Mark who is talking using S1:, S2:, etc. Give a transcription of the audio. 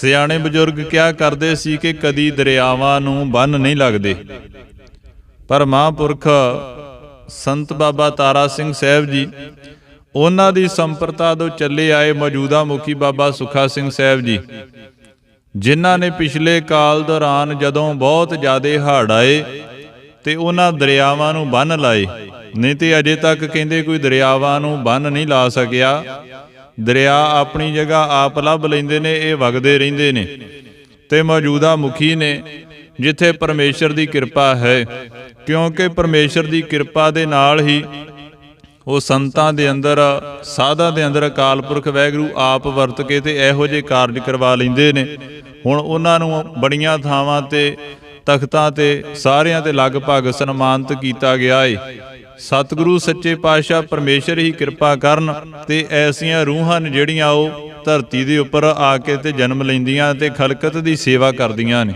S1: ਸਿਆਣੇ ਬਜ਼ੁਰਗ ਕਿਹਾ ਕਰਦੇ ਸੀ ਕਿ ਕਦੀ ਦਰਿਆਵਾਂ ਨੂੰ ਬੰਨ ਨਹੀਂ ਲੱਗਦੇ? ਪਰ ਮਹਾਂਪੁਰਖ ਸੰਤ ਬਾਬਾ ਤਾਰਾ ਸਿੰਘ ਸਾਹਿਬ ਜੀ, ਉਹਨਾਂ ਦੀ ਸੰਪਰਤਾ ਤੋਂ ਚੱਲੇ ਆਏ ਮੌਜੂਦਾ ਮੁਖੀ ਬਾਬਾ ਸੁਖਾ ਸਿੰਘ ਸਾਹਿਬ ਜੀ, ਜਿਨ੍ਹਾਂ ਨੇ ਪਿਛਲੇ ਕਾਲ ਦੌਰਾਨ ਜਦੋਂ ਬਹੁਤ ਜ਼ਿਆਦੇ ਹੜ੍ਹ ਆਏ ਤੇ ਉਹਨਾਂ ਦਰਿਆਵਾਂ ਨੂੰ ਬੰਨ ਲਾਏ, ਨਹੀਂ ਤੇ ਅਜੇ ਤੱਕ ਕਹਿੰਦੇ ਕੋਈ ਦਰਿਆਵਾਂ ਨੂੰ ਬੰਨ ਨਹੀਂ ਲਾ ਸਕਿਆ। ਦਰਿਆ ਆਪਣੀ ਜਗ੍ਹਾ ਆਪ ਲੱਭ ਲੈਂਦੇ ਨੇ, ਇਹ ਵਗਦੇ ਰਹਿੰਦੇ ਨੇ। ਤੇ ਮੌਜੂਦਾ ਮੁਖੀ ਨੇ, ਜਿੱਥੇ ਪਰਮੇਸ਼ਰ ਦੀ ਕਿਰਪਾ ਹੈ, ਕਿਉਂਕਿ ਪਰਮੇਸ਼ਰ ਦੀ ਕਿਰਪਾ ਦੇ ਨਾਲ ਹੀ ਉਹ ਸੰਤਾਂ ਦੇ ਅੰਦਰ, ਸਾਧਾਂ ਦੇ ਅੰਦਰ ਅਕਾਲ ਪੁਰਖ ਵੈਗਰੂ ਆਪ ਵਰਤ ਕੇ ਤੇ ਇਹੋ ਜਿਹੇ ਕਾਰਜ ਕਰਵਾ ਲੈਂਦੇ ਨੇ। ਹੁਣ ਉਹਨਾਂ ਨੂੰ ਬੜੀਆਂ ਥਾਵਾਂ ਤੇ, ਤਖਤਾਂ ਤੇ ਸਾਰਿਆਂ ਤੇ ਲਗਭਗ ਸਨਮਾਨਿਤ ਕੀਤਾ ਗਿਆ ਏ। ਸਤਿਗੁਰੂ ਸੱਚੇ ਪਾਤਸ਼ਾਹ ਪਰਮੇਸ਼ਰ ਹੀ ਕਿਰਪਾ ਕਰਨ ਤੇ ਐਸੀਆਂ ਰੂਹਾਂ ਨੇ ਜਿਹੜੀਆਂ ਉਹ ਧਰਤੀ ਦੇ ਉੱਪਰ ਆ ਕੇ ਤੇ ਜਨਮ ਲੈਂਦੀਆਂ ਤੇ ਖਲਕਤ ਦੀ ਸੇਵਾ ਕਰਦੀਆਂ ਨੇ।